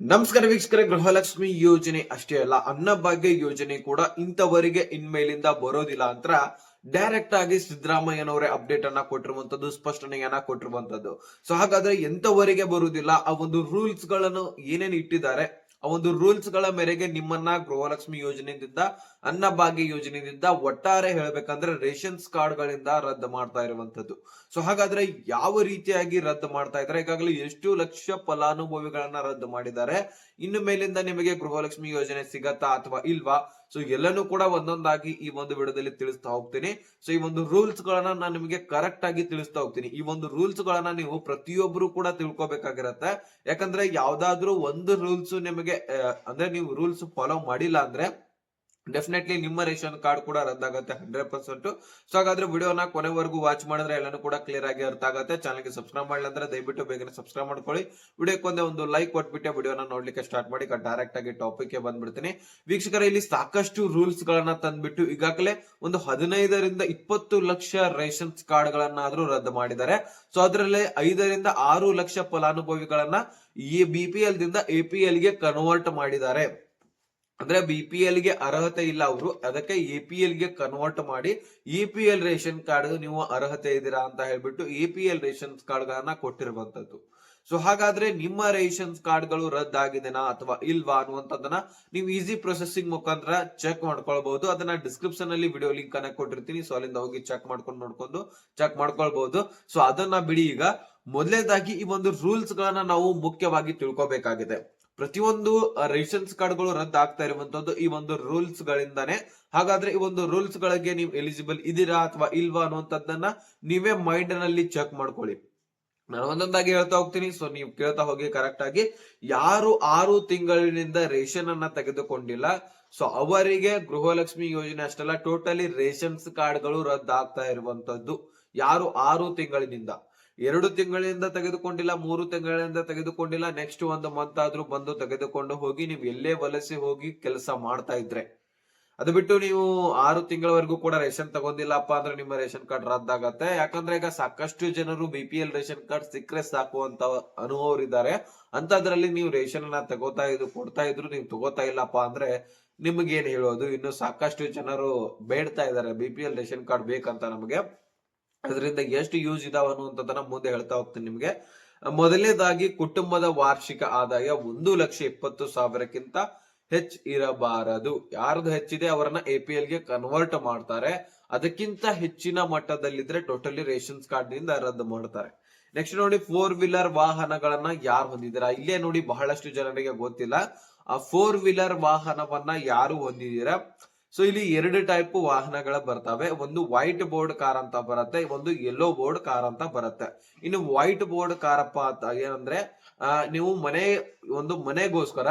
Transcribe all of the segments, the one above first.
ನಮಸ್ಕಾರ ವೀಕ್ಷಕರೇ, ಗೃಹಲಕ್ಷ್ಮಿ ಯೋಜನೆ ಅಷ್ಟೇ ಅಲ್ಲ, ಅನ್ನಭಾಗ್ಯ ಯೋಜನೆ ಕೂಡ ಇಂಥವರಿಗೆ ಇನ್ಮೇಲಿಂದ ಬರೋದಿಲ್ಲ ಅಂತ ಡೈರೆಕ್ಟ್ ಆಗಿ ಸಿದ್ದರಾಮಯ್ಯನವರೇ ಅಪ್ಡೇಟ್ ಅನ್ನ ಕೊಟ್ಟಿರುವಂತದ್ದು, ಸ್ಪಷ್ಟನೆಯನ್ನ ಕೊಟ್ಟಿರುವಂತದ್ದು. ಸೊ ಹಾಗಾದ್ರೆ ಎಂತವರಿಗೆ ಬರುವುದಿಲ್ಲ, ಆ ಒಂದು ರೂಲ್ಸ್ಗಳನ್ನು ಏನೇನು ಇಟ್ಟಿದ್ದಾರೆ ಆ ಒಂದು ರೂಲ್ಸ್ಗಳ ಮೇರೆಗೆ ನಿಮ್ಮನ್ನ ಗೃಹಲಕ್ಷ್ಮಿ ಯೋಜನೆಯಿಂದ, ಅನ್ನಭಾಗ್ಯ ಯೋಜನೆಯಿಂದ ಒಟ್ಟಾರೆ ಹೇಳ್ಬೇಕಂದ್ರೆ ರೇಷನ್ಸ್ ಕಾರ್ಡ್ ಗಳಿಂದ ರದ್ದು ಮಾಡ್ತಾ ಇರುವಂತದ್ದು ಸೊ, ಹಾಗಾದ್ರೆ ಯಾವ ರೀತಿಯಾಗಿ ರದ್ದು ಮಾಡ್ತಾ ಇದ್ದಾರೆ? ಈಗಾಗಲೇ ಎಷ್ಟು ಲಕ್ಷ ಫಲಾನುಭವಿಗಳನ್ನ ರದ್ದು ಮಾಡಿದ್ದಾರೆ. ಇನ್ನು ಮೇಲಿಂದ ನಿಮಗೆ ಗೃಹಲಕ್ಷ್ಮಿ ಯೋಜನೆ ಸಿಗತ್ತಾ ಅಥವಾ ಇಲ್ವಾ? ಸೊ ಎಲ್ಲನೂ ಕೂಡ ಒಂದೊಂದಾಗಿ ಈ ಒಂದು ವಿಡಿಯೋದಲ್ಲಿ ತಿಳಿಸ್ತಾ ಹೋಗ್ತೀನಿ. ಸೊ ಈ ಒಂದು ರೂಲ್ಸ್ ಗಳನ್ನ ನಾನು ನಿಮಗೆ ಕರೆಕ್ಟ್ ಆಗಿ ತಿಳಿಸ್ತಾ ಹೋಗ್ತೀನಿ. ಈ ಒಂದು ರೂಲ್ಸ್ ಗಳನ್ನ ನೀವು ಪ್ರತಿಯೊಬ್ಬರು ಕೂಡ ತಿಳ್ಕೊಬೇಕಾಗಿರತ್ತೆ. ಯಾಕಂದ್ರೆ ಯಾವ್ದಾದ್ರು ಒಂದು ರೂಲ್ಸ್ ನಿಮಗೆ ಅಂದ್ರೆ ನೀವು ರೂಲ್ಸ್ ಫಾಲೋ ಮಾಡಿಲ್ಲ ಅಂದ್ರೆ ಡೆಫಿನೆಟ್ಲಿ ನಿಮ್ಮ ರೇಷನ್ ಕಾರ್ಡ್ ಕೂಡ ರದ್ದಾಗುತ್ತೆ ಹಂಡ್ರೆಡ್ ಪರ್ಸೆಂಟ್ ಸೊ ಹಾಗಾದ್ರೆ ವಿಡಿಯೋನ ಕೊನೆವರೆಗೂ ವಾಚ್ ಮಾಡಿದ್ರೆ ಎಲ್ಲನೂ ಕೂಡ ಕ್ಲಿಯರ್ ಆಗಿ ಅರ್ಥ ಆಗುತ್ತೆ. ಚಾನಲ್ಗೆ ಸಬ್ಸ್ಕ್ರೈಬ್ ಮಾಡಿಲ್ಲ ಅಂದ್ರೆ ದಯವಿಟ್ಟು ಬೇಗನೆ ಸಬ್ಸ್ಕ್ರೈಬ್ ಮಾಡ್ಕೊಳ್ಳಿ. ವಿಡಿಯೋಕ್ಕೊಂದೇ ಒಂದು ಲೈಕ್ ಕೊಟ್ಬಿಟ್ಟೆ ವಿಡಿಯೋನ ನೋಡ್ಲಿಕ್ಕೆ ಸ್ಟಾರ್ಟ್ ಮಾಡಿ ಡೈರೆಕ್ಟ್ ಆಗಿ ಟಾಪಿಕ್ಗೆ ಬಂದ್ಬಿಡ್ತೀನಿ. ವೀಕ್ಷಕರ, ಇಲ್ಲಿ ಸಾಕಷ್ಟು ರೂಲ್ಸ್ ಗಳನ್ನ ತಂದ್ಬಿಟ್ಟು ಈಗಾಗಲೇ ಒಂದು ಹದಿನೈದರಿಂದ ಇಪ್ಪತ್ತು ಲಕ್ಷ ರೇಷನ್ಸ್ ಕಾರ್ಡ್ ಗಳನ್ನಾದ್ರೂ ರದ್ದು ಮಾಡಿದ್ದಾರೆ. ಸೊ ಅದರಲ್ಲಿ ಐದರಿಂದ ಆರು ಲಕ್ಷ ಫಲಾನುಭವಿಗಳನ್ನ ಈ ಬಿ ಪಿ ಎಲ್ ದಿಂದ ಎ ಪಿ ಎಲ್ಗೆ ಕನ್ವರ್ಟ್ ಮಾಡಿದ್ದಾರೆ. ಅಂದ್ರೆ ಬಿ ಪಿ ಎಲ್ಗೆ ಅರ್ಹತೆ ಇಲ್ಲ ಅವರು, ಅದಕ್ಕೆ ಎ ಪಿ ಎಲ್ಗೆ ಕನ್ವರ್ಟ್ ಮಾಡಿ E P L ration card ನೀವು ಅರ್ಹತೆ ಇದ್ದೀರಾ ಅಂತ ಹೇಳ್ಬಿಟ್ಟು A P L ration card ಗಳನ್ನ ಕೊಟ್ಟಿರುವಂತದ್ದು. ಸೊ ಹಾಗಾದ್ರೆ ನಿಮ್ಮ ರೇಷನ್ ಕಾರ್ಡ್ಗಳು ರದ್ದಾಗಿದೆನಾ ಅಥವಾ ಇಲ್ವಾ ಅನ್ನುವಂಥದ್ದನ್ನ ನೀವು ಈಸಿ ಪ್ರೊಸೆಸಿಂಗ್ ಮುಖಾಂತರ ಚೆಕ್ ಮಾಡ್ಕೊಳ್ಬಹುದು. ಅದನ್ನ ಡಿಸ್ಕ್ರಿಪ್ಷನ್ ಅಲ್ಲಿ ವಿಡಿಯೋ ಲಿಂಕ್ ಅನ್ನ ಕೊಟ್ಟಿರ್ತೀನಿ. ಸೊ ಅಲ್ಲಿಂದ ಹೋಗಿ ಚೆಕ್ ಮಾಡ್ಕೊಂಡು ನೋಡ್ಕೊಂಡು ಚೆಕ್ ಮಾಡ್ಕೊಳ್ಬಹುದು. ಸೊ ಅದನ್ನ ಬಿಡಿ ಈಗ. ಮೊದಲೇದಾಗಿ ಈ ಒಂದು ರೂಲ್ಸ್ ಗಳನ್ನ ನಾವು ಮುಖ್ಯವಾಗಿ ತಿಳ್ಕೊಬೇಕಾಗಿದೆ. ಪ್ರತಿಯೊಂದು ರೇಷನ್ಸ್ ಕಾರ್ಡ್ಗಳು ರದ್ದು ಆಗ್ತಾ ಇರುವಂತದ್ದು ಈ ಒಂದು ರೂಲ್ಸ್ ಗಳಿಂದಾನೆ ಹಾಗಾದ್ರೆ ಈ ಒಂದು ರೂಲ್ಸ್ ಗಳಿಗೆ ನೀವು ಎಲಿಜಿಬಲ್ ಇದೀರಾ ಅಥವಾ ಇಲ್ವಾ ಅನ್ನುವಂಥದ್ದನ್ನ ನೀವೇ ಮೈಂಡ್ನಲ್ಲಿ ಚೆಕ್ ಮಾಡ್ಕೊಳ್ಳಿ. ನಾನು ಒಂದೊಂದಾಗಿ ಹೇಳ್ತಾ ಹೋಗ್ತೀನಿ ಸೊ ನೀವು ಕೇಳ್ತಾ ಹೋಗಿ ಕರೆಕ್ಟ್ ಆಗಿ. ಯಾರು ಆರು ತಿಂಗಳಿನಿಂದ ರೇಷನ್ ಅನ್ನ ತೆಗೆದುಕೊಂಡಿಲ್ಲ ಸೊ ಅವರಿಗೆ ಗೃಹಲಕ್ಷ್ಮಿ ಯೋಜನೆ ಅಷ್ಟೆಲ್ಲ ಟೋಟಲಿ ರೇಷನ್ಸ್ ಕಾರ್ಡ್ಗಳು ರದ್ದಾಗ್ತಾ ಇರುವಂತದ್ದು. ಯಾರು ಆರು ತಿಂಗಳಿನಿಂದ? ಎರಡು ತಿಂಗಳಿಂದ ತೆಗೆದುಕೊಂಡಿಲ್ಲ, ಮೂರು ತಿಂಗಳಿಂದ ತೆಗೆದುಕೊಂಡಿಲ್ಲ ನೆಕ್ಸ್ಟ್ ಒಂದು ಮಂತ್ ಆದ್ರೂ ಬಂದು ತೆಗೆದುಕೊಂಡು ಹೋಗಿ, ನೀವು ಎಲ್ಲೇ ವಲಸೆ ಹೋಗಿ ಕೆಲಸ ಮಾಡ್ತಾ ಇದ್ರೆ. ಅದು ಬಿಟ್ಟು ನೀವು ಆರು ತಿಂಗಳವರೆಗೂ ಕೂಡ ರೇಷನ್ ತಗೊಂಡಿಲ್ಲಪ್ಪ ಅಂದ್ರೆ ನಿಮ್ಮ ರೇಷನ್ ಕಾರ್ಡ್ ರದ್ದಾಗತ್ತೆ. ಯಾಕಂದ್ರೆ ಈಗ ಸಾಕಷ್ಟು ಜನರು B P L ration card ಸಿಕ್ಕರೆ ಸಾಕು ಅಂತ ಅನುಭವರಿದ್ದಾರೆ ಅಂತದ್ರಲ್ಲಿ ನೀವು ರೇಷನ್ ಅನ್ನ ತಗೋತಾ ಇದ್ರು ಕೊಡ್ತಾ ಇದ್ರು ನೀವು ತಗೋತಾ ಇಲ್ಲಪ್ಪ ಅಂದ್ರೆ ನಿಮ್ಗೇನ್ ಹೇಳೋದು? ಇನ್ನು ಸಾಕಷ್ಟು ಜನರು ಬೇಡ್ತಾ ಇದ್ದಾರೆ B P L ration card ಬೇಕಂತ ನಮಗೆ. ಅದರಿಂದ ಎಷ್ಟು ಯೂಸ್ ಇದಾವ ಅನ್ನುವಂಥದ್ದನ್ನ ಮುಂದೆ ಹೇಳ್ತಾ ಹೋಗ್ತೀನಿ ನಿಮ್ಗೆ. ಮೊದಲನೇದಾಗಿ ಕುಟುಂಬದ ವಾರ್ಷಿಕ ಆದಾಯ ಒಂದು ಲಕ್ಷ ಇಪ್ಪತ್ತು ಸಾವಿರಕ್ಕಿಂತ ಹೆಚ್ಚ್ ಇರಬಾರದು. ಯಾರ್ದು ಹೆಚ್ಚಿದೆ ಅವರನ್ನ ಎ ಪಿ ಎಲ್ಗೆ ಕನ್ವರ್ಟ್ ಮಾಡ್ತಾರೆ. ಅದಕ್ಕಿಂತ ಹೆಚ್ಚಿನ ಮಟ್ಟದಲ್ಲಿದ್ರೆ ಟೋಟಲಿ ರೇಷನ್ಸ್ ಕಾರ್ಡ್ನಿಂದ ರದ್ದು ಮಾಡ್ತಾರೆ. ನೆಕ್ಸ್ಟ್ ನೋಡಿ ಫೋರ್ ವೀಲರ್ ವಾಹನಗಳನ್ನ ಯಾರು ಹೊಂದಿದ್ದೀರಾ? ಇಲ್ಲೇ ನೋಡಿ ಬಹಳಷ್ಟು ಜನರಿಗೆ ಗೊತ್ತಿಲ್ಲ. ಆ ಫೋರ್ ವೀಲರ್ ವಾಹನವನ್ನ ಯಾರು ಹೊಂದಿದ್ದೀರಾ? ಸೊ ಇಲ್ಲಿ ಎರಡು ಟೈಪ್ ವಾಹನಗಳ ಬರ್ತವೆ. ಒಂದು ವೈಟ್ ಬೋರ್ಡ್ ಕಾರ್ ಅಂತ ಬರುತ್ತೆ, ಒಂದು ಯೆಲ್ಲೋ ಬೋರ್ಡ್ ಕಾರ್ ಅಂತ ಬರುತ್ತೆ. ಇನ್ನು ವೈಟ್ ಬೋರ್ಡ್ ಕಾರಪ್ಪ ಅಂತ ಏನಂದ್ರೆ ನೀವು ಮನೆ, ಒಂದು ಮನೆಗೋಸ್ಕರ,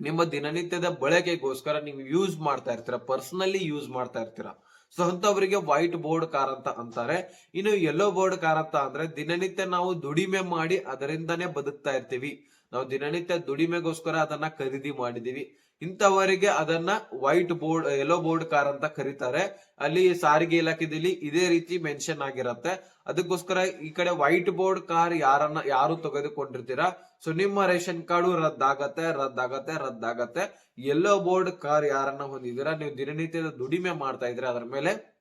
ನಿಮ್ಮ ದಿನನಿತ್ಯದ ಬಳಕೆಗೋಸ್ಕರ ನೀವು ಯೂಸ್ ಮಾಡ್ತಾ ಇರ್ತೀರಾ ಪರ್ಸನಲಿ ಯೂಸ್ ಮಾಡ್ತಾ ಇರ್ತೀರಾ. ಸೊ ಅಂತವರಿಗೆ ವೈಟ್ ಬೋರ್ಡ್ ಕಾರ್ ಅಂತ ಅಂತಾರೆ. ಇನ್ನು ಯೆಲ್ಲೋ ಬೋರ್ಡ್ ಕಾರ್ ಅಂತ ಅಂದ್ರೆ ದಿನನಿತ್ಯ ನಾವು ದುಡಿಮೆ ಮಾಡಿ ಅದರಿಂದನೇ ಬದುಕ್ತಾ ಇರ್ತೀವಿ. ನಾವು ದಿನನಿತ್ಯ ದುಡಿಮೆಗೋಸ್ಕರ ಅದನ್ನ ಖರೀದಿ ಮಾಡಿದೀವಿ. ಇಂಥವರಿಗೆ ಅದನ್ನ white board yellow board car ಅಂತ ಕರೀತಾರೆ. ಅಲ್ಲಿ ಸಾರಿಗೆ ಇಲಾಖೆದಲ್ಲಿ ಇದೇ ರೀತಿ ಮೆನ್ಷನ್ ಆಗಿರತ್ತೆ. ಅದಕ್ಕೋಸ್ಕರ ಈ ಕಡೆ ವೈಟ್ ಬೋರ್ಡ್ ಕಾರ್ ಯಾರನ್ನ, ಯಾರು ತೆಗೆದುಕೊಂಡಿರ್ತೀರಾ? ಸೊ ನಿಮ್ಮ ರೇಷನ್ ಕಾರ್ಡು ರದ್ದಾಗತ್ತೆ ರದ್ದಾಗತ್ತೆ ರದ್ದಾಗತ್ತೆ. ಯೆಲ್ಲೋ ಬೋರ್ಡ್ ಕಾರ್ ಯಾರನ್ನ ಹೊಂದಿದ್ದೀರಾ? ನೀವು ದಿನನಿತ್ಯದ ದುಡಿಮೆ ಮಾಡ್ತಾ ಇದ್ರೆ ಅದರ ಮೇಲೆ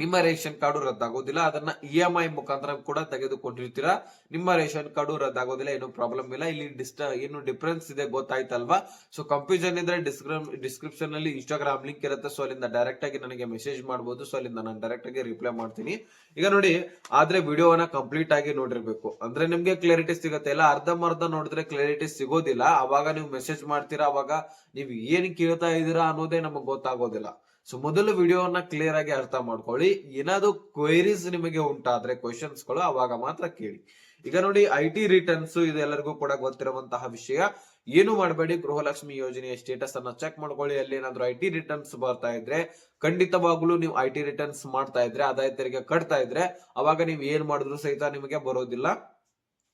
ನಿಮ್ಮ ರೇಷನ್ ಕಾರ್ಡು ರದ್ದಾಗೋದಿಲ್ಲ, ಅದನ್ನ ಇ ಎಂ ಐ ಮುಖಾಂತರ ಕೂಡ ತೆಗೆದುಕೊಂಡಿರ್ತೀರಾ? ನಿಮ್ಮ ರೇಷನ್ ಕಾರ್ಡು ರದ್ದಾಗೋದಿಲ್ಲ, ಏನು ಪ್ರಾಬ್ಲಮ್ ಇಲ್ಲ. ಇಲ್ಲಿ ಡಿಸ್ಟ, ಏನು ಡಿಫ್ರೆನ್ಸ್ ಇದೆ ಗೊತ್ತಾಯ್ತಲ್ವಾ? ಸೊ ಕನ್ಫ್ಯೂಷನ್ ಇದ್ರೆ ಡಿಸ್ಕ್ರಿಪ್ ಡಿಸ್ಕ್ರಿಪ್ಷನ್ ಅಲ್ಲಿ ಇನ್ಸ್ಟಾಗ್ರಾಮ್ ಲಿಂಕ್ ಇರುತ್ತೆ. ಸೊ ಅಲ್ಲಿಂದ ಡೈರೆಕ್ಟ್ ಆಗಿ ನನಗೆ ಮೆಸೇಜ್ ಮಾಡಬಹುದು ಸೊ ಅಲ್ಲಿಂದ ನಾನು ಡೈರೆಕ್ಟ್ ಆಗಿ ರಿಪ್ಲೈ ಮಾಡ್ತೀನಿ. ಈಗ ನೋಡಿ, ಆದ್ರೆ ವಿಡಿಯೋವನ್ನ ಕಂಪ್ಲೀಟ್ ಆಗಿ ನೋಡಿರ್ಬೇಕು. ಅಂದ್ರೆ ನಿಮ್ಗೆ ಕ್ಲಾರಿಟಿ ಸಿಗುತ್ತೆ ಇಲ್ಲ? ಅರ್ಧಂಬರ್ಧ ನೋಡಿದ್ರೆ ಕ್ಲಾರಿಟಿ ಸಿಗೋದಿಲ್ಲ. ಅವಾಗ ನೀವು ಮೆಸೇಜ್ ಮಾಡ್ತೀರಾ? ಅವಾಗ ನೀವು ಏನ್ ಕೇಳ್ತಾ ಇದ್ದೀರಾ ಅನ್ನೋದೇ ನಮಗೆ ಗೊತ್ತಾಗೋದಿಲ್ಲ. ಸೊ ಮೊದಲು ವಿಡಿಯೋವನ್ನ ಕ್ಲಿಯರ್ ಆಗಿ ಅರ್ಥ ಮಾಡ್ಕೊಳ್ಳಿ. ಏನಾದ್ರು ಕ್ವೈರೀಸ್ ನಿಮಗೆ ಉಂಟಾದ್ರೆ ಕ್ವಶನ್ಸ್ಗಳು ಅವಾಗ ಮಾತ್ರ ಕೇಳಿ. ಈಗ ನೋಡಿ ಐ ಟಿ ರಿಟರ್ನ್ಸ್ ಇದೆಲ್ಲರಿಗೂ ಕೂಡ ಗೊತ್ತಿರುವಂತಹ ವಿಷಯ. ಏನು ಮಾಡಬೇಡಿ, ಗೃಹಲಕ್ಷ್ಮಿ ಯೋಜನೆಯ ಸ್ಟೇಟಸ್ ಅನ್ನ ಚೆಕ್ ಮಾಡ್ಕೊಳ್ಳಿ. ಅಲ್ಲಿ ಏನಾದ್ರು ಐ ಟಿ ರಿಟರ್ನ್ಸ್ ಬರ್ತಾ ಇದ್ರೆ, ಖಂಡಿತವಾಗ್ಲೂ ನೀವು ಐ ಟಿ ರಿಟರ್ನ್ಸ್ ಮಾಡ್ತಾ ಇದ್ರೆ, ಆದಾಯ ತೆರಿಗೆ ಕಟ್ತಾ ಇದ್ರೆ, ಅವಾಗ ನೀವು ಏನ್ ಮಾಡಿದ್ರು ಸಹಿತ ನಿಮಗೆ ಬರೋದಿಲ್ಲ.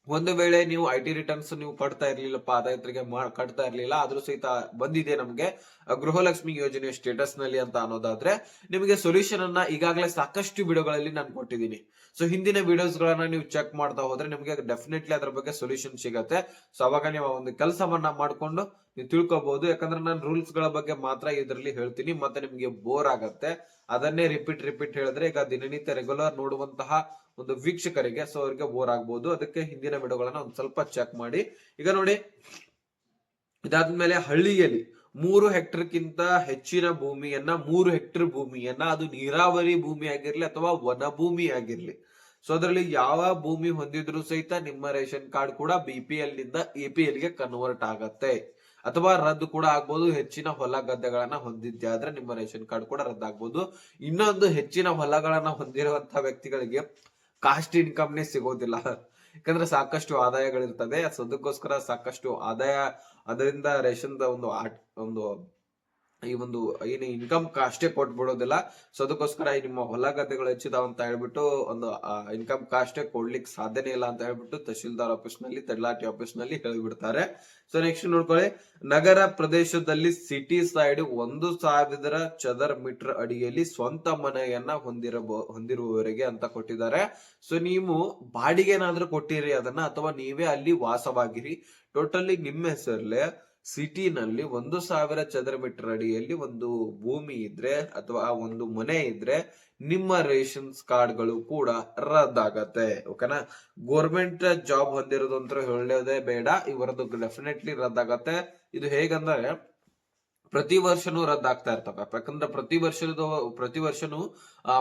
ಒಂದು ವೇಳೆ ನೀವು ಐ ಟಿ ರಿಟರ್ನ್ಸ್ ನೀವು ಕಟ್ತಾ ಇರ್ಲಿಲ್ಲಪ್ಪ ಆದಾಯ ತೆರಿಗೆ ಕಟ್ತಾ ಇರ್ಲಿಲ್ಲ, ಆದ್ರೂ ಸಹಿತ ಬಂದಿದೆ ನಮ್ಗೆ ಗೃಹಲಕ್ಷ್ಮಿ ಯೋಜನೆ ಸ್ಟೇಟಸ್ನಲ್ಲಿ ಅಂತ ಅನ್ನೋದಾದ್ರೆ ನಿಮಗೆ ಸೊಲ್ಯೂಷನ್ ಅನ್ನ ಈಗಾಗಲೇ ಸಾಕಷ್ಟು ವಿಡಿಯೋಗಳಲ್ಲಿ ನಾನು ಕೊಟ್ಟಿದ್ದೀನಿ. ಸೊ ಹಿಂದಿನ ವಿಡಿಯೋಸ್ ಗಳನ್ನ ನೀವು ಚೆಕ್ ಮಾಡ್ತಾ ಹೋದ್ರೆ ನಿಮಗೆ ಡೆಫಿನೆಟ್ಲಿ ಅದ್ರ ಬಗ್ಗೆ ಸೊಲ್ಯೂಷನ್ ಸಿಗತ್ತೆ. ಸೊ ಅವಾಗ ನೀವು ಒಂದು ಕೆಲಸವನ್ನ ಮಾಡ್ಕೊಂಡು ನೀವು ತಿಳ್ಕೊಬಹುದು ಯಾಕಂದ್ರೆ ನಾನು ರೂಲ್ಸ್ಗಳ ಬಗ್ಗೆ ಮಾತ್ರ ಇದರಲ್ಲಿ ಹೇಳ್ತೀನಿ. ಮತ್ತೆ ನಿಮಗೆ ಬೋರ್ ಆಗತ್ತೆ. ಅದನ್ನೇ ರಿಪೀಟ್ ರಿಪೀಟ್ ಹೇಳಿದ್ರೆ ಈಗ ದಿನನಿತ್ಯ ರೆಗ್ಯುಲರ್ ನೋಡುವಂತಹ ಒಂದು ವೀಕ್ಷಕರಿಗೆ ಸೊ ಅವರಿಗೆ ಬೋರ್ ಆಗ್ಬಹುದು ಅದಕ್ಕೆ ಹಿಂದಿನ ವಿಡಿಯೋಗಳನ್ನ ಒಂದ್ ಸ್ವಲ್ಪ ಚೆಕ್ ಮಾಡಿ. ಈಗ ನೋಡಿ, ಇದಾದ್ಮೇಲೆ ಹಳ್ಳಿಯಲ್ಲಿ ಮೂರು ಹೆಕ್ಟರ್ಕ್ಕಿಂತ ಹೆಚ್ಚಿನ ಭೂಮಿಯನ್ನ, ಮೂರು ಹೆಕ್ಟರ್ ಭೂಮಿಯನ್ನ ಅದು ನೀರಾವರಿ ಭೂಮಿ ಆಗಿರ್ಲಿ ಅಥವಾ ವನ ಭೂಮಿ ಆಗಿರ್ಲಿ. ಸೊ ಅದರಲ್ಲಿ ಯಾವ ಭೂಮಿ ಹೊಂದಿದ್ರು ಸಹಿತ ನಿಮ್ಮ ರೇಷನ್ ಕಾರ್ಡ್ ಕೂಡ ಬಿ ಪಿ ಎಲ್ನಿಂದ ಎ ಪಿ ಎಲ್ಗೆ ಕನ್ವರ್ಟ್ ಆಗತ್ತೆ. ಅಥವಾ ರದ್ದು ಕೂಡ ಆಗ್ಬೋದು. ಹೆಚ್ಚಿನ ಹೊಲ ಗದ್ದೆಗಳನ್ನ ಹೊಂದಿದ್ದೆ ಆದ್ರೆ ನಿಮ್ಮ ರೇಷನ್ ಕಾರ್ಡ್ ಕೂಡ ರದ್ದಾಗ್ಬೋದು. ಇನ್ನೊಂದು ಹೆಚ್ಚಿನ ಹೊಲಗಳನ್ನ ಹೊಂದಿರುವಂತಹ ವ್ಯಕ್ತಿಗಳಿಗೆ ಕಾಸ್ಟ್ ಇನ್ಕಮ್ನೇ ಸಿಗೋದಿಲ್ಲ. ಯಾಕಂದ್ರೆ ಸಾಕಷ್ಟು ಆದಾಯಗಳಿರ್ತದೆ. ಅದಕ್ಕೋಸ್ಕರ ಸಾಕಷ್ಟು ಆದಾಯ, ಅದರಿಂದ ರೇಷನ್ ಒಂದು ಆಟ್- ಒಂದು ಈ ಒಂದು ಏನು ಇನ್ಕಮ್ ಕಾಸ್ಟೇ ಕೊಟ್ಬಿಡೋದಿಲ್ಲ. ಸೊ ಅದಕ್ಕೋಸ್ಕರ ನಿಮ್ಮ ಹೊಲ ಗದ್ದೆಗಳು ಹೆಚ್ಚಿದಾವ ಅಂತ ಹೇಳ್ಬಿಟ್ಟು ಒಂದು ಇನ್ಕಮ್ ಕಾಸ್ಟೇ ಕೊಡ್ಲಿಕ್ಕೆ ಸಾಧ್ಯನೇ ಇಲ್ಲ ಅಂತ ಹೇಳ್ಬಿಟ್ಟು ತಹಶೀಲ್ದಾರ್ ಆಫೀಸ್ನಲ್ಲಿ ತಡ್ಲಾಟಿ ಆಫೀಸ್ನಲ್ಲಿ ಹೇಳಿಬಿಡ್ತಾರೆ. ಸೊ ನೆಕ್ಸ್ಟ್ ನೋಡ್ಕೊಳ್ಳಿ. ನಗರ ಪ್ರದೇಶದಲ್ಲಿ ಸಿಟಿ ಸೈಡ್ ಒಂದು ಸಾವಿರ ಚದರ್ ಮೀಟರ್ ಅಡಿಯಲ್ಲಿ ಸ್ವಂತ ಮನೆಯನ್ನ ಹೊಂದಿರಬ, ಹೊಂದಿರುವವರಿಗೆ ಅಂತ ಕೊಟ್ಟಿದ್ದಾರೆ. ಸೊ ನೀವು ಬಾಡಿಗೆ ಏನಾದ್ರೂ ಕೊಟ್ಟಿರಿ ಅದನ್ನ ಅಥವಾ ನೀವೇ ಅಲ್ಲಿ ವಾಸವಾಗಿರಿ. ಟೋಟಲಿ ನಿಮ್ಮ ಹೆಸರಲ್ಲೇ ಸಿಟಿನಲ್ಲಿ ಒಂದು ಸಾವಿರ ಚದರ ಮೀಟರ್ ಅಡಿಯಲ್ಲಿ ಒಂದು ಭೂಮಿ ಇದ್ರೆ ಅಥವಾ ಒಂದು ಮನೆ ಇದ್ರೆ ನಿಮ್ಮ ರೇಷನ್ಸ್ ಕಾರ್ಡ್ಗಳು ಕೂಡ ರದ್ದಾಗತ್ತೆ ಓಕೆನಾ ಗೋರ್ಮೆಂಟ್ ಜಾಬ್ ಹೊಂದಿರೋದು ಅಂತ ಹೇಳೋದೇ ಬೇಡ, ಇವರದ್ದು ಡೆಫಿನೆಟ್ಲಿ ರದ್ದಾಗತ್ತೆ. ಇದು ಹೇಗಂದ್ರೆ ಪ್ರತಿ ವರ್ಷನೂ ರದ್ದಾಗ್ತಾ ಇರ್ತವೆ. ಯಾಕಂದ್ರೆ ಪ್ರತಿ ವರ್ಷದ ಪ್ರತಿ ವರ್ಷನೂ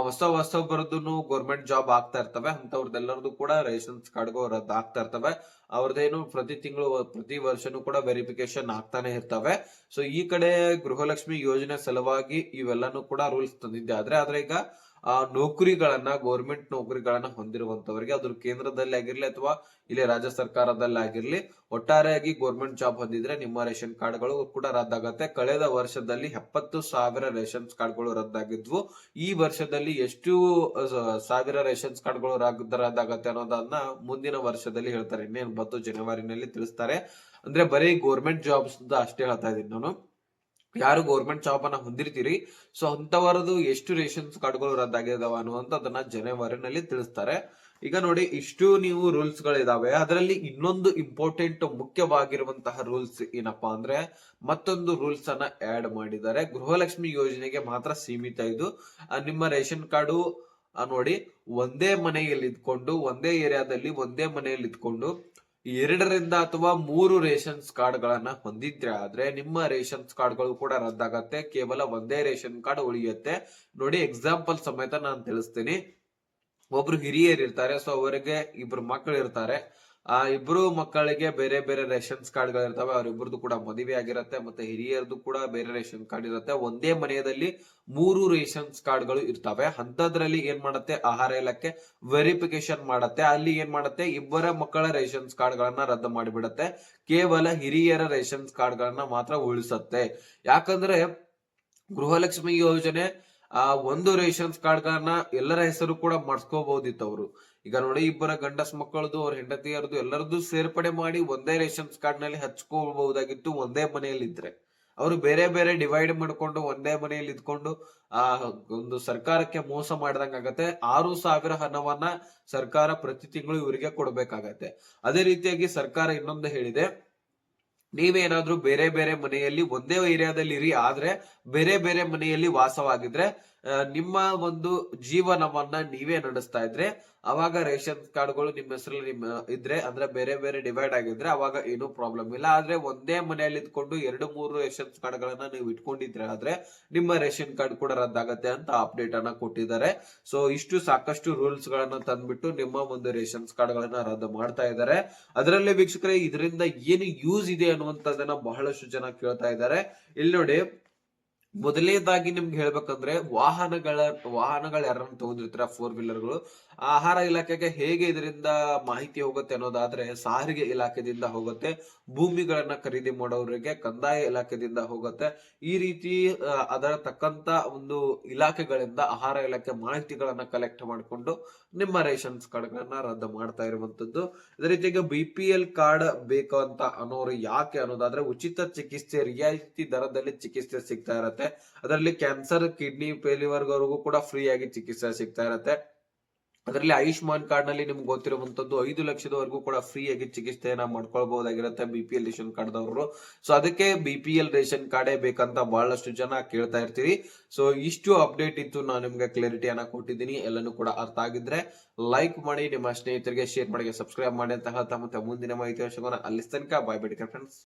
ಹೊಸ ಹೊಸ ಬರೋದನ್ನು ಗೌರ್ಮೆಂಟ್ ಜಾಬ್ ಆಗ್ತಾ ಇರ್ತವೆ. ಅಂತವ್ರದ್ದೆಲ್ಲರದು ಕೂಡ ರೇಷನ್ಸ್ ಕಾರ್ಡ್ಗೂ ರದ್ದಾಗ್ತಾ ಇರ್ತವೆ. ಅವ್ರದ್ದೇನು ಪ್ರತಿ ತಿಂಗಳು, ಪ್ರತಿ ವರ್ಷನೂ ಕೂಡ ವೆರಿಫಿಕೇಶನ್ ಆಗ್ತಾನೆ ಇರ್ತವೆ. ಸೊ ಈ ಕಡೆ ಗೃಹಲಕ್ಷ್ಮಿ ಯೋಜನೆ ಸಲುವಾಗಿ ಇವೆಲ್ಲನೂ ಕೂಡ ರೂಲ್ಸ್ ತಂದಿದ್ದೆ. ಆದ್ರೆ ಆದ್ರೆ ಈಗ ಆ ನೌಕರಿಗಳನ್ನ ಗೌರ್ಮೆಂಟ್ ನೌಕರಿಗಳನ್ನ ಹೊಂದಿರುವಂತವರಿಗೆ ಅದ್ರ ಕೇಂದ್ರದಲ್ಲಿ ಆಗಿರ್ಲಿ ಅಥವಾ ಇಲ್ಲಿ ರಾಜ್ಯ ಸರ್ಕಾರದಲ್ಲಿ ಆಗಿರ್ಲಿ ಒಟ್ಟಾರೆಯಾಗಿ ಗೌರ್ಮೆಂಟ್ ಜಾಬ್ ಹೊಂದಿದ್ರೆ ನಿಮ್ಮ ರೇಷನ್ ಕಾರ್ಡ್ಗಳು ಕೂಡ ರದ್ದಾಗತ್ತೆ. ಕಳೆದ ವರ್ಷದಲ್ಲಿ ಎಪ್ಪತ್ತು ಸಾವಿರ ರೇಷನ್ಸ್ ಕಾರ್ಡ್ಗಳು ರದ್ದಾಗಿದ್ವು. ಈ ವರ್ಷದಲ್ಲಿ ಎಷ್ಟು ಸಾವಿರ ರೇಷನ್ಸ್ ಕಾರ್ಡ್ಗಳು ರದ್ದು ರದ್ದಾಗತ್ತೆ ಅನ್ನೋದನ್ನ ಮುಂದಿನ ವರ್ಷದಲ್ಲಿ ಹೇಳ್ತಾರೆ. ಇನ್ನೇನು ಬತ್ತು ಜನವರಿನಲ್ಲಿ ತಿಳಿಸ್ತಾರೆ. ಅಂದ್ರೆ ಬರೀ ಗೌರ್ಮೆಂಟ್ ಜಾಬ್ಸ್ ಅಷ್ಟೇ ಹೇಳ್ತಾ ಇದೀನಿ ನಾನು. ಯಾರು ಗೌರ್ಮೆಂಟ್ ಜಾಬ್ ಅನ್ನ ಹೊಂದಿರ್ತೀರಿ? ಸೊ ಅಂತವರದು ಎಷ್ಟು ರೇಷನ್ಸ್ ಕಾರ್ಡ್ಗಳು ರದ್ದಾಗಿದಾವ ಅನ್ನುವಂಥದ್ದನ್ನ ಜನವರಿನಲ್ಲಿ ತಿಳಿಸ್ತಾರೆ. ಈಗ ನೋಡಿ, ಇಷ್ಟು ನೀವು ರೂಲ್ಸ್ ಗಳಿದಾವೆ. ಅದರಲ್ಲಿ ಇನ್ನೊಂದು ಇಂಪಾರ್ಟೆಂಟ್ ಮುಖ್ಯವಾಗಿರುವಂತಹ ರೂಲ್ಸ್ ಏನಪ್ಪಾ ಅಂದ್ರೆ, ಮತ್ತೊಂದು ರೂಲ್ಸ್ ಅನ್ನ ಆಡ್ ಮಾಡಿದ್ದಾರೆ. ಗೃಹಲಕ್ಷ್ಮಿ ಯೋಜನೆಗೆ ಮಾತ್ರ ಸೀಮಿತ ಇದು. ನಿಮ್ಮ ರೇಷನ್ ಕಾರ್ಡು ನೋಡಿ, ಒಂದೇ ಮನೆಯಲ್ಲಿ ಇದ್ಕೊಂಡು ಒಂದೇ ಏರಿಯಾದಲ್ಲಿ ಒಂದೇ ಮನೆಯಲ್ಲಿ ಇದ್ಕೊಂಡು ಎರಡರಿಂದ ಅಥವಾ ಮೂರು ರೇಷನ್ಸ್ ಕಾರ್ಡ್ ಗಳನ್ನ ಹೊಂದಿದ್ರೆ ಆದ್ರೆ ನಿಮ್ಮ ರೇಷನ್ಸ್ ಕಾರ್ಡ್ಗಳು ಕೂಡ ರದ್ದಾಗತ್ತೆ. ಕೇವಲ ಒಂದೇ ರೇಷನ್ ಕಾರ್ಡ್ ಉಳಿಯುತ್ತೆ. ನೋಡಿ ಎಕ್ಸಾಂಪಲ್ ಸಮೇತ ನಾನು ತಿಳಿಸ್ತೀನಿ. ಒಬ್ರು ಹಿರಿಯರು ಇರ್ತಾರೆ ಸೊ ಅವರಿಗೆ ಇಬ್ರು ಮಕ್ಕಳು ಇರ್ತಾರೆ ಆ ಇಬ್ರು ಮಕ್ಕಳಿಗೆ ಬೇರೆ ಬೇರೆ ರೇಷನ್ಸ್ ಕಾರ್ಡ್ಗಳು ಇರ್ತವೆ ಅವ್ರಿಬ್ರದ್ದು ಕೂಡ ಮದುವೆ ಆಗಿರತ್ತೆ ಮತ್ತೆ ಹಿರಿಯರದು ಕೂಡ ಬೇರೆ ರೇಷನ್ ಕಾರ್ಡ್ ಇರುತ್ತೆ. ಒಂದೇ ಮನೆಯಲ್ಲಿ ಮೂರು ರೇಷನ್ಸ್ ಕಾರ್ಡ್ಗಳು ಇರ್ತವೆ. ಅಂತದ್ರಲ್ಲಿ ಏನ್ ಮಾಡುತ್ತೆ? ಆಹಾರ ಇಲಾಖೆ ವೆರಿಫಿಕೇಶನ್ ಮಾಡತ್ತೆ. ಅಲ್ಲಿ ಏನ್ ಮಾಡುತ್ತೆ? ಇಬ್ಬರ ಮಕ್ಕಳ ರೇಷನ್ಸ್ ಕಾರ್ಡ್ ಗಳನ್ನ ರದ್ದು ಮಾಡಿಬಿಡತ್ತೆ. ಕೇವಲ ಹಿರಿಯರ ರೇಷನ್ಸ್ ಕಾರ್ಡ್ ಗಳನ್ನ ಮಾತ್ರ ಉಳಿಸತ್ತೆ. ಯಾಕಂದ್ರೆ ಗೃಹಲಕ್ಷ್ಮಿ ಯೋಜನೆ ಆ ಒಂದು ರೇಷನ್ಸ್ ಕಾರ್ಡ್ ಗಳನ್ನ ಎಲ್ಲರ ಹೆಸರು ಕೂಡ ಮಾಡಿಸ್ಕೋಬಹುದಿತ್ತು ಅವರು ಈಗ ನೋಡಿ ಇಬ್ಬರ ಗಂಡಸ್ ಮಕ್ಕಳದು, ಅವ್ರ ಹೆಂಡತಿಯರದು ಎಲ್ಲರದ್ದು ಸೇರ್ಪಡೆ ಮಾಡಿ ಒಂದೇ ರೇಷನ್ಸ್ ಕಾರ್ಡ್ನಲ್ಲಿ ಹಚ್ಕೋಬಹುದಾಗಿತ್ತು ಒಂದೇ ಮನೆಯಲ್ಲಿ ಇದ್ರೆ ಅವರು ಬೇರೆ ಬೇರೆ ಡಿವೈಡ್ ಮಾಡ್ಕೊಂಡು ಒಂದೇ ಮನೆಯಲ್ಲಿ ಇದ್ಕೊಂಡು, ಆ ಒಂದು ಸರ್ಕಾರಕ್ಕೆ ಮೋಸ ಆಗತ್ತೆ. ಆರು ಸಾವಿರ ಹಣವನ್ನ ಸರ್ಕಾರ ಪ್ರತಿ ತಿಂಗಳು ಇವರಿಗೆ ಕೊಡಬೇಕಾಗತ್ತೆ. ಅದೇ ರೀತಿಯಾಗಿ ಸರ್ಕಾರ ಇನ್ನೊಂದು ಹೇಳಿದೆ. ನೀವೇನಾದ್ರೂ ಬೇರೆ ಬೇರೆ ಮನೆಯಲ್ಲಿ ಒಂದೇ ಏರಿಯಾದಲ್ಲಿ ಇರಿ ಆದ್ರೆ ಬೇರೆ ಬೇರೆ ಮನೆಯಲ್ಲಿ ವಾಸವಾಗಿದ್ರೆ ನಿಮ್ಮ ಒಂದು ಜೀವನವನ್ನ ನೀವೇ ನಡೆಸ್ತಾ ಇದ್ರೆ, ಅವಾಗ ರೇಷನ್ ಕಾರ್ಡ್ಗಳು ನಿಮ್ಮ ಹೆಸರಲ್ಲಿ ನಿಮ್ಮ ಇದ್ರೆ, ಅಂದ್ರೆ ಬೇರೆ ಬೇರೆ ಡಿವೈಡ್ ಆಗಿದ್ರೆ ಅವಾಗ ಏನೂ ಪ್ರಾಬ್ಲಮ್ ಇಲ್ಲ. ಆದ್ರೆ ಒಂದೇ ಮನೆಯಲ್ಲಿ ಇದ್ಕೊಂಡು ಎರಡು ಮೂರು ರೇಷನ್ ಕಾರ್ಡ್ ಗಳನ್ನ ನೀವು ಇಟ್ಕೊಂಡಿದ್ರೆ ಆದ್ರೆ ನಿಮ್ಮ ರೇಷನ್ ಕಾರ್ಡ್ ಕೂಡ ರದ್ದಾಗತ್ತೆ ಅಂತ ಅಪ್ಡೇಟ್ ಅನ್ನ ಕೊಟ್ಟಿದ್ದಾರೆ. ಸೊ ಇಷ್ಟು ಸಾಕಷ್ಟು ರೂಲ್ಸ್ ಗಳನ್ನ ತಂದ್ಬಿಟ್ಟು ನಿಮ್ಮ ಒಂದು ರೇಷನ್ ಕಾರ್ಡ್ ಗಳನ್ನ ರದ್ದು ಮಾಡ್ತಾ ಇದ್ದಾರೆ. ಅದರಲ್ಲಿ ವೀಕ್ಷಕರೇ, ಇದರಿಂದ ಏನು ಯೂಸ್ ಇದೆ ಅನ್ನುವಂಥದ್ದನ್ನ ಬಹಳಷ್ಟು ಜನ ಕೇಳ್ತಾ ಇದ್ದಾರೆ. ಇಲ್ಲಿ ನೋಡಿ ಮೊದಲನೇದಾಗಿ ನಿಮ್ಗೆ ಹೇಳ್ಬೇಕಂದ್ರೆ ವಾಹನಗಳ, ವಾಹನಗಳು ಯಾರನ್ನ ತಗೊಂಡಿರ್ತಾರ ಫೋರ್ ವೀಲರ್ಗಳು ಆಹಾರ ಇಲಾಖೆಗೆ ಹೇಗೆ ಇದರಿಂದ ಮಾಹಿತಿ ಹೋಗುತ್ತೆ ಅನ್ನೋದಾದ್ರೆ ಸಾರಿಗೆ ಇಲಾಖೆದಿಂದ ಹೋಗುತ್ತೆ. ಭೂಮಿಗಳನ್ನ ಖರೀದಿ ಮಾಡೋರಿಗೆ ಕಂದಾಯ ಇಲಾಖೆದಿಂದ ಹೋಗುತ್ತೆ. ಈ ರೀತಿ ಅದರ ತಕ್ಕಂತ ಒಂದು ಇಲಾಖೆಗಳಿಂದ ಆಹಾರ ಇಲಾಖೆ ಮಾಹಿತಿಗಳನ್ನ ಕಲೆಕ್ಟ್ ಮಾಡಿಕೊಂಡು ನಿಮ್ಮ ರೇಷನ್ಸ್ ಕಾರ್ಡ್ಗಳನ್ನ ರದ್ದು ಮಾಡ್ತಾ ಇರುವಂತದ್ದು ಅದೇ ರೀತಿಯಾಗಿ ಬಿ ಪಿ ಎಲ್ ಕಾರ್ಡ್ ಬೇಕು ಅಂತ ಅನ್ನೋರು ಯಾಕೆ ಅನ್ನೋದಾದ್ರೆ ಉಚಿತ ಚಿಕಿತ್ಸೆ, ರಿಯಾಯಿತಿ ದರದಲ್ಲಿ ಚಿಕಿತ್ಸೆ ಸಿಗ್ತಾ ಇರತ್ತೆ. ಅದರಲ್ಲಿ ಕ್ಯಾನ್ಸರ್ ಕಿಡ್ನಿ ಫೇಲ್ಯೂರ್ ಕೂಡ ಫ್ರೀ ಆಗಿ ಚಿಕಿತ್ಸೆ ಸಿಗ್ತಾ ಇರತ್ತೆ. ಅದರಲ್ಲಿ ಆಯುಷ್ಮಾನ್ ಕಾರ್ಡ್ನಲ್ಲಿ ನಿಮ್ಗೆ ಗೊತ್ತಿರುವಂತದ್ದು ಐದು ಲಕ್ಷದವರೆಗೂ ಕೂಡ ಫ್ರೀ ಆಗಿ ಚಿಕಿತ್ಸೆಯನ್ನ ಮಾಡ್ಕೊಳ್ಬಹುದಾಗಿರುತ್ತೆ B P L ration card ದವರು so ಅದಕ್ಕೆ ಬಿ ಪಿ ಎಲ್ ರೇಷನ್ ಕಾರ್ಡೇ ಬೇಕಂತ ಬಹಳಷ್ಟು ಜನ ಕೇಳ್ತಾ ಇರ್ತೀವಿ ಸೊ ಇಷ್ಟು ಅಪ್ಡೇಟ್ ಇತ್ತು ನಾನು ನಿಮ್ಗೆ ಕ್ಲಾರಿಟಿಯನ್ನ ಕೊಟ್ಟಿದ್ದೀನಿ. ಎಲ್ಲನೂ ಕೂಡ ಅರ್ಥ ಆಗಿದ್ರೆ ಲೈಕ್ ಮಾಡಿ, ನಿಮ್ಮ ಸ್ನೇಹಿತರಿಗೆ ಶೇರ್ ಮಾಡಿ, ಸಬ್ಸ್ಕ್ರೈಬ್ ಮಾಡಿ ಅಂತ ಹೇಳ್ತಾ ಮತ್ತೆ ಮುಂದಿನ ಮಾಹಿತಿ ಸಿಗೋಣ ಅಲ್ಲಿ ಬಾಯ್ ಬೇಡಿಕೆ ಫ್ರೆಂಡ್ಸ್